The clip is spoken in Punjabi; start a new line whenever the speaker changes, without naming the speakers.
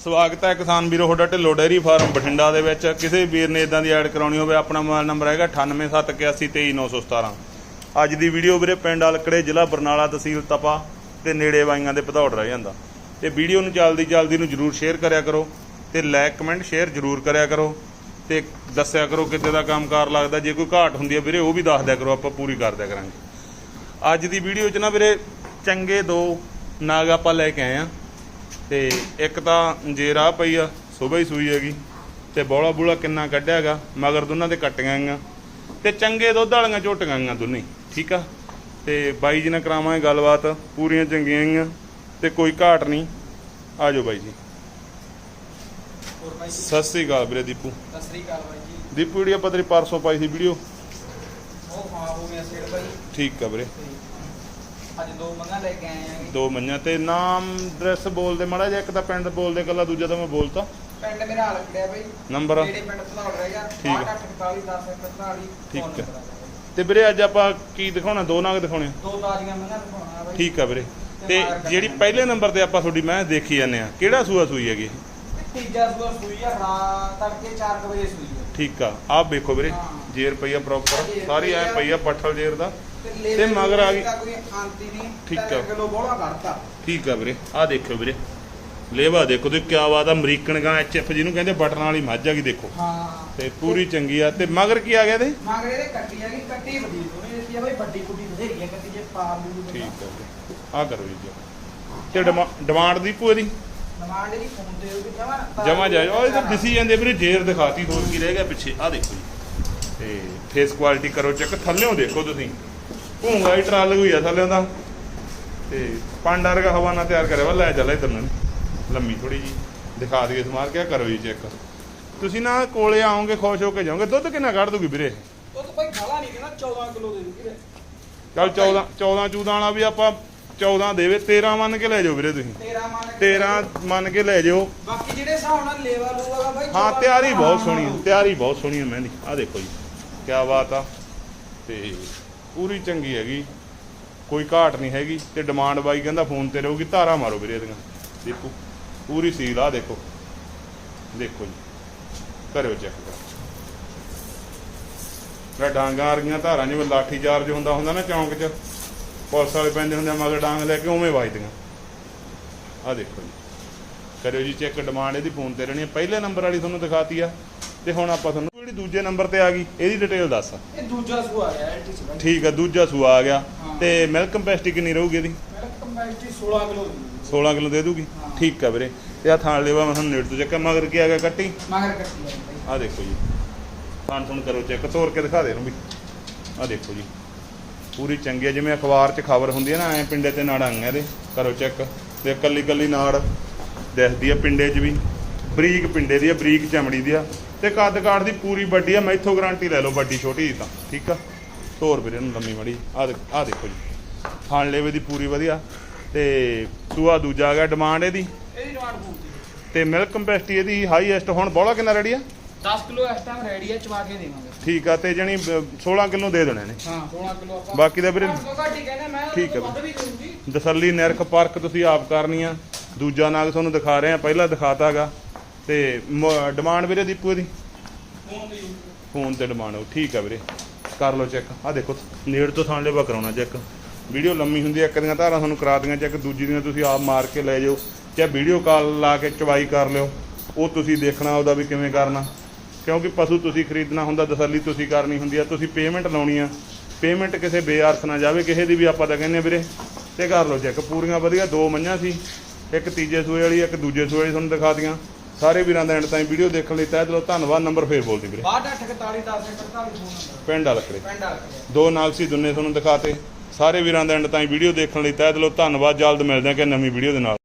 ਸਵਾਗਤ ਹੈ ਕਿਸਾਨ ਵੀਰੋ, ਤੁਹਾਡਾ ਢਿੱਲੋ ਡੇਅਰੀ ਫਾਰਮ ਬਠਿੰਡਾ ਦੇ ਵਿੱਚ। ਕਿਸੇ ਵੀਰ ਨੇ ਇਦਾਂ ਦੀ ਐਡ ਕਰਾਉਣੀ ਹੋਵੇ, ਆਪਣਾ ਮੋਬਾਈਲ ਨੰਬਰ ਹੈਗਾ 9871823917 ਅੱਜ ਦੀ ਵੀਡੀਓ ਵੀਰੇ, ਪਿੰਡ ਅਲਕੜੇ ਜ਼ਿਲ੍ਹਾ ਬਰਨਾਲਾ ਤਹਿਸੀਲ ਤਪਾ ਤੇ ਨੇੜੇ ਵਾਈਆਂ ਦੇ ਭਦੌੜ ਰਹਿ ਜਾਂਦਾ। ਤੇ ਵੀਡੀਓ ਨੂੰ ਜਲਦੀ ਜਲਦੀ ਨੂੰ ਜਰੂਰ ਸ਼ੇਅਰ ਕਰਿਆ ਕਰੋ ਤੇ ਲਾਈਕ ਕਮੈਂਟ ਸ਼ੇਅਰ ਜਰੂਰ ਕਰਿਆ ਕਰੋ ਤੇ ਦੱਸਿਆ ਕਰੋ ਕਿੱਦਾਂ ਦਾ ਕੰਮਕਾਰ ਲੱਗਦਾ। ਜੇ ਕੋਈ ਘਾਟ ਹੁੰਦੀ ਹੈ ਵੀਰੇ, ਉਹ ਵੀ ਦੱਸ ਦਿਆ ਕਰੋ, ਆਪਾਂ ਪੂਰੀ ਕਰ ਦਿਆ ਕਰਾਂਗੇ। ਅੱਜ ਦੀ ਵੀਡੀਓ 'ਚ ਨਾ ਵੀਰੇ, ਚੰਗੇ ਦੋ ਨਾਗ ਆਪਾਂ ਲੈ ਕੇ ਆਏ ਆ। ਤੇ ਇੱਕ ਤਾਂ ਜੇਰਾ ਪਈ ਆ ਸਵੇਰ ਹੀ ਸੂਈ ਹੈਗੀ ਤੇ ਬੋਲਾ ਬੂਲਾ ਕਿੰਨਾ ਕੱਢਿਆ ਹੈਗਾ ਮਗਰ ਦੋਨਾਂ ਦੇ ਕੱਟੀਆਂ ਗਈਆਂ। ਤੇ ਚੰਗੇ ਦੁੱਧ ਵਾਲੀਆਂ ਝੋਟੀਆਂ ਗਈਆਂ ਦੋਨੇ ਠੀਕ ਆ? ਤੇ ਬਾਈ ਜੀ ਨਾਲ ਕਰਾਵਾਂਗੇ ਗੱਲਬਾਤ ਪੂਰੀਆਂ ਚੰਗੀਆਂ ਗਈਆਂ ਤੇ ਕੋਈ ਘਾਟ ਨਹੀਂ। ਆ ਜਾਓ ਬਾਈ ਜੀ।
ਜੀ?
ਸਤਿ ਸ੍ਰੀ ਅਕਾਲ ਵੀਰੇ ਦੀਪੂ।
ਸਤਿ ਸ੍ਰੀ ਅਕਾਲ ਬਾਈ ਜੀ।
ਦੀਪੂ ਜਿਹੜੀ ਆਪਾਂ ਤੇਰੀ ਪਰਸੋਂ ਪਾਈ ਸੀ ਵੀਡੀਓ।
ਉਹ ਖਾ ਹੋ ਗਿਆ ਸੇੜ ਬਾਈ।
ਠੀਕ ਆ ਵੀਰੇ।
ਅੱਜ ਦੋ ਮੰਗਾ ਲੈ ਕੇ ਆਏ ਆਂਗੇ
ਦੋ ਮੰਨਿਆ ਤੇ ਨਾਮ ਐਡਰੈਸ ਬੋਲਦੇ ਮਾੜਾ ਜਿਹਾ ਇੱਕ ਤਾਂ ਪਿੰਡ ਬੋਲਦੇ ਕੱਲਾ ਦੂਜਾ ਤਾਂ ਮੈਂ ਬੋਲਤਾ।
ਪਿੰਡ ਮੇਰਾ ਹਾਲ ਖੜਿਆ ਬਾਈ।
ਨੰਬਰ?
ਜਿਹੜੇ ਪਿੰਡ ਧਨੌੜ ਰਹੇਗਾ
ਠੀਕ ਆ।
6841
ਠੀਕ ਆ। ਤੇ ਵੀਰੇ ਅੱਜ ਆਪਾਂ ਕੀ ਦਿਖਾਉਣਾ? ਦੋ ਨਾਗ ਦਿਖਾਉਣੇ? ਆ?
ਦੋ ਤਾਜ਼ੀਆਂ ਮੰਗਾ ਦਿਖਾਉਣਾ ਬਾਈ।
ਠੀਕ ਆ ਵੀਰੇ। ਤੇ ਜਿਹੜੀ ਪਹਿਲੇ ਨੰਬਰ ਤੇ ਆਪਾਂ ਤੁਹਾਡੀ ਮੈਂ ਦੇਖੀ ਜਾਂਦੇ ਆ। ਕਿਹੜਾ ਸੂਆ ਸੂਈ ਹੈਗੀ?
ਤੀਜਾ ਸੂਆ ਸੂਈ ਆ ਰਾਤ ਤੜਕੇ 4 ਵਜੇ ਸੂਈ ਆ।
ਠੀਕ ਆ। ਆਹ ਵੇਖੋ ਵੀਰੇ
ਹਾਂ।
ਜੇਰ ਪਈ ਆ ਪ੍ਰੋਪਰ ਸਾਰੀ ਐ ਪਈ ਆ ਪੱਠਲ ਜੇਰ ਦਾ। ਤੇ ਮਗਰ ਆ ਗਈ।
ਤਾਂ ਕੋਈ ਖਾਂਤੀ ਨਹੀਂ
ਠੀਕ ਆ।
ਕਿਲੋ ਬੋਲਾ
ਠੀਕ ਆ ਵੀਰੇ ਆਹ ਦੇਖਿਓ ਵੀਰੇ। ਲੇਵਾ ਦੇਖੋ ਤੇ ਕਿਆ ਬਾਤ ਆ ਅਮਰੀਕਨ ਗਾਂ ਐਚਐਫ ਜਿਹਨੂੰ ਕਹਿੰਦੇ ਬਟਨ ਵਾਲੀ ਮੱਝ ਆ ਗਈ ਦੇਖੋ।
ਹਾਂ।
ਤੇ ਪੂਰੀ ਚੰਗੀ ਆ ਤੇ ਮਗਰ ਕੀ ਆ ਗਿਆ ਤੇ
ਮਗਰ ਇਹਦੇ ਕੱਟੀ ਆ ਗਈ ਕੱਟੀ ਵੱਡੀ ਦੋਨੇ ਦਿੱਤੀ ਆ ਬਾਈ ਵੱਡੀ ਕੁੱਟੀ ਬਥੇਰੀ ਆ ਕੱਟੀ ਜੇ ਪਾ ਲੂ
ਠੀਕ ਆ ਆਹ ਕਰੋ ਜੀ ਤੇ ਡਿਮਾ- ਡਿਮਾਂਡ ਦੀ ਪੂਰੀ
ਡਿਮਾਂਡ ਦੀ ਫੋਨ ਤੇ ਉਹ ਜਮਾ
ਜਮਾ ਜਾਏ ਉਹ ਇਹ ਤਾਂ ਦਿਸੀ ਜਾਂਦੇ ਵੀਰੇ ਜੇਰ ਦਿਖਾਤੀ ਹੋਰ ਕੀ ਰਹਿ ਗਿਆ ਪਿੱਛੇ ਆਹ ਦੇਖੋ ਜੀ। ਤੇ ਫੇਸ ਕੁਆਲਿਟੀ ਕਰੋ ਚੈੱਕ ਥੱਲਿਓਂ ਦੇਖੋ ਤੁਸੀਂ। ਭੂੰਗਾ ਹੀ ਟਰਾਲ ਹੋਈ ਆ ਥੱਲਿਓਂ ਦਾ ਤੇ ਪੰਡ ਵਰਗਾ ਹਵਾਨਾ ਤਿਆਰ ਕਰਿਆ ਵਾ ਲੈ ਚੱਲ ਇਧਰ ਨੂੰ। ਲੰਮੀ ਥੋੜੀ ਜੀ ਦਿਖਾ ਦਈਏ ਸਮਾਰ ਕੇ ਕਰੋ ਜੀ ਚੈੱਕ ਤੁਸੀਂ ਨਾ ਕੋਲੇ ਆਓਗੇ ਖੁਸ਼ ਹੋ ਕੇ ਜਾਓਗੇ। ਦੁੱਧ ਕਿੰਨਾ ਕੱਢ ਦੂਗੀ ਵੀਰੇ?
ਤਾਂ ਭਾਈ ਖਾਲਾ ਨਹੀਂ ਕਹਿੰਦਾ 14 ਕਿਲੋ ਦੇ ਦੂਗੀ
ਚੱਲ 14 14 14 ਵਾਲਾ ਵੀ ਆਪਾਂ 14 ਦੇਵੇ। 13 ਮੰਨ ਕੇ ਲੈ ਜਾਓ ਵੀਰੇ ਤੁਸੀਂ।
13 ਮੰਨ ਕੇ
13 ਮੰਨ ਕੇ ਲੈ ਜਾਓ।
ਬਾਕੀ ਜਿਹੜੇ ਹਿਸਾਬ ਨਾਲ ਲੇਵਾ ਲੂਗਾ ਬਾਈ
ਹਾਂ
14
ਤਿਆਰੀ ਬਹੁਤ ਸੋਹਣੀ। ਤਿਆਰੀ ਬਹੁਤ ਸੋਹਣੀ ਹੈ ਮਹਿੰਦੀ ਆ ਦੇਖੋ ਜੀ ਕੀ ਬਾਤ ਆ। ਤੇ ਪੂਰੀ ਚੰਗੀ ਹੈਗੀ। ਕੋਈ ਘਾਟ ਨਹੀਂ ਹੈਗੀ ਤੇ ਡਿਮਾਂਡ ਬਾਈ ਕਹਿੰਦਾ ਫੋਨ ਤੇ ਰਹੂਗੀ, ਧਾਰਾ ਮਾਰੋ ਵੀਰੇ ਇਹਦੀਆਂ। ਦੇਖੋ, ਪੂਰੀ ਸੀਲ ਆ ਦੇਖੋ। ਦੇਖੋ ਜੀ ਕਰਿਓ ਚੈੱਕ ਕਰੋ। ਇਹ ਡਾਂਗਾਂ ਵਰਗੀਆਂ ਧਾਰਾਂ, ਜਿਵੇਂ ਲਾਠੀ ਚਾਰਜ ਹੁੰਦਾ ਹੁੰਦਾ ਨਾ ਚੌਂਕ 'ਚ, ਪੁਲਿਸ ਵਾਲੇ ਪੈਂਦੇ ਹੁੰਦੇ ਆ, ਮਗਰ ਡਾਂਗ ਲੈ ਕੇ ਉਵੇਂ ਵੱਜਦੀਆਂ। ਆ ਦੇਖੋ ਜੀ। ਕਰਿਓ ਜੀ ਚੈੱਕ ਡਿਮਾਂਡ ਇਹਦੀ ਫੋਨ ਤੇ ਰਹਿਣੀ ਹੈ ਪਹਿਲੇ ਨੰਬਰ ਵਾਲੀ ਤੁਹਾਨੂੰ ਦਿਖਾਤੀ ਆ। ਤੇ ਹੁਣ ਆਪਾਂ ਤੁਹਾਨੂੰ ਜਿਹੜੀ ਦੂਜੇ ਨੰਬਰ ਤੇ ਆ ਗਈ ਇਹਦੀ ਡਿਟੇਲ ਦੱਸ।
ਇਹ ਦੂਜਾ ਸੂ ਆ ਗਿਆ ਐਲਟੀ ਚ
ਠੀਕ ਆ ਦੂਜਾ ਸੂਆ ਆ ਗਿਆ। ਤੇ ਮਿਲਕ ਕੰਪੈਸਿਟੀ ਕਿੰਨੀ ਰਹੂਗੀ ਇਹਦੀ?
ਮੇਰਾ ਕੰਪੈਸਿਟੀ 16 ਕਿਲੋ ਦੀ
16 ਕਿਲੋ ਦੇ ਦੂਗੀ। ਠੀਕ ਆ ਵੀਰੇ। ਤੇ ਆ ਥਾਣ ਲੈਵਾ ਮੈਂ ਤੁਹਾਨੂੰ ਨੇੜ ਤੋਂ ਚੱਕਾ ਮਗਰ ਕੀ ਆ ਗਿਆ ਕੱਟੀ?
ਮਗਰ ਕੱਟੀ ਆ
ਦੇਖੋ ਜੀ। ਥਾਣ ਤੁਹਾਨੂੰ ਕਰੋ ਚੈੱਕ ਤੋੜ ਕੇ ਦਿਖਾ ਦੇ ਇਹਨੂੰ ਵੀ। ਆ ਦੇਖੋ ਜੀ। ਪੂਰੀ ਚੰਗੀ ਆ ਜਿਵੇਂ ਅਖਬਾਰ 'ਚ ਖਬਰ ਹੁੰਦੀ ਹੈ ਨਾ ਐ ਪਿੰਡੇ ਤੇ ਨਾੜਾਂ ਆ ਇਹਦੇ। ਕਰੋ ਚੈੱਕ। ਤੇ ਕੱਲੀ ਕੱਲੀ ਨਾੜ ਦਿਖਦੀ ਆ ਪਿੰਡੇ 'ਚ ਵੀ। ਬਰੀਕ ਪਿੰਡੇ ਦੀ ਆ ਬਰੀਕ ਚਮੜੀ ਦੀ ਆ। ਤੇ ਕੱਦ ਕਾਠ ਦੀ ਪੂਰੀ ਵੱਡੀ ਆ ਮੈਥੋਂ ਗਾਰੰਟੀ ਲੈ ਲਓ ਵੱਡੀ ਛੋਟੀ ਦੀ ਤਾਂ ਠੀਕ ਆ? ਤੋਰ ਵੀਰੇ ਨੂੰ ਲੰਮੀ ਮੜੀ ਆ ਆ ਦੇਖੋ ਜੀ। ਥਾਣ ਲੇਵੇ ਦੀ ਪੂਰੀ ਵਧੀਆ ਤੇ ਸੂਆ ਦੂਜਾ ਆ ਗਿਆ ਡਿਮਾਂਡ ਇਹਦੀ।
ਇਹਦੀ ਡਿਮਾਂਡ ਪੂਰੀ
ਤੇ ਮਿਲਕ ਕੰਪੈਸਿਟੀ ਇਹਦੀ ਹਾਈਐਸਟ ਹੁਣ ਬੋਲਾ ਕਿੰਨਾ ਰੈਡੀ ਆ?
10 ਕਿਲੋ ਇਸ ਟਾਈਮ ਰੈਡੀ ਆ ਚਵਾ ਕੇ ਦੇਵਾਂਗੇ।
ਠੀਕ ਆ ਤੇ ਜਣੀ 16 ਕਿਲੋ ਦੇ ਦੇਣੇ ਨੇ।
ਹਾਂ 16 ਕਿਲੋ ਆਪਾਂ
ਬਾਕੀ ਦਾ ਵੀਰੇ
ਘੱਟ ਹੀ ਮੈਂ
ਠੀਕ ਹੈ
ਵੱਧ ਵੀ ਦਊਂਗੀ।
ਤਸੱਲੀ ਨਿਰਖ ਪਰਖ ਤੁਸੀਂ ਆਪ ਕਰਨੀ ਆ। ਦੂਜਾ ਨਾਗ ਤੁਹਾਨੂੰ ਦਿਖਾ ਰਹੇ ਆ ਪਹਿਲਾਂ ਦਿਖਾਤਾਗਾ। ਤੇ ਡਿਮਾਂਡ ਵੀਰੇ ਦੀਪੂ
ਦੀ
ਫੋਨ ਤੇ ਡਿਮਾਂਡ ਹੋ। ਠੀਕ ਆ ਵੀਰੇ। ਕਰ ਲਓ ਚੈੱਕ ਆ ਦੇਖੋ ਨੇੜ ਤੋਂ ਥਾਂ ਲੈਵਾ ਕਰਾਉਣਾ ਚੈੱਕ ਵੀਡੀਓ ਲੰਮੀ ਹੁੰਦੀ ਆ ਇੱਕ ਦੀਆਂ ਧਾਰਾਂ ਤੁਹਾਨੂੰ ਕਰਾ ਦੀਆਂ ਚੈੱਕ ਦੂਜੀ ਦੀਆਂ ਤੁਸੀਂ ਆਪ ਮਾਰ ਕੇ ਲੈ ਜਾਓ। ਚਾਹੇ ਵੀਡੀਓ ਕਾਲ ਲਾ ਕੇ ਚਵਾਈ ਕਰ ਲਿਓ ਉਹ ਤੁਸੀਂ ਦੇਖਣਾ ਉਹਦਾ ਵੀ ਕਿਵੇਂ ਕਰਨਾ। ਕਿਉਂਕਿ ਪਸ਼ੂ ਤੁਸੀਂ ਖਰੀਦਣਾ ਹੁੰਦਾ ਤਸੱਲੀ ਤੁਸੀਂ ਕਰਨੀ ਹੁੰਦੀ ਆ ਤੁਸੀਂ ਪੇਮੈਂਟ ਲਾਉਣੀ ਆ। ਪੇਮੈਂਟ ਕਿਸੇ ਬੇਅਰਥ ਨਾ ਜਾਵੇ ਕਿਸੇ ਦੀ ਵੀ ਆਪਾਂ ਤਾਂ ਕਹਿੰਦੇ ਆ ਵੀਰੇ। ਤੇ ਕਰ ਲਓ ਚੈੱਕ ਪੂਰੀਆਂ ਵਧੀਆ ਦੋ ਮੰਝਾਂ ਸੀ। ਇੱਕ ਤੀਜੇ ਸੂਏ ਵਾਲੀ ਇੱਕ ਦੂਜੇ ਸੂਏ ਵਾਲੀ ਤੁਹਾਨੂੰ ਦਿਖਾਤੀਆਂ ਸਾਰੇ ਵੀਰਾਂ ਦਾ ਐਂਡ ਤਾਈਂ ਵੀਡੀਓ ਦੇਖਣ ਲਈ ਤਹਿ ਦਿਲੋਂ ਧੰਨਵਾਦ। ਨੰਬਰ ਫੇਰ ਬੋਲਦੀ ਵੀਰੇ।
6248 10 48 ਫੋਨ ਨੰਬਰ।
ਪਿੰਡ ਅਲਕੜੇ
ਪਿੰਡ ਆ ਕੇ
ਦੋ ਨਾਗਸੀ ਦੁੰਨੇ ਤੁਹਾਨੂੰ ਦਿਖਾਤੇ। ਸਾਰੇ ਵੀਰਾਂ ਦਾ ਐਂਡ ਤਾਈਂ ਵੀਡੀਓ ਦੇਖਣ ਲਈ ਤਹਿ ਦਿਲੋਂ ਧੰਨਵਾਦ। ਜਲਦ ਮਿਲਦੇ ਹਾਂ ਕਿ ਨਵੀਂ ਵੀਡੀਓ ਦੇ ਨਾਲ।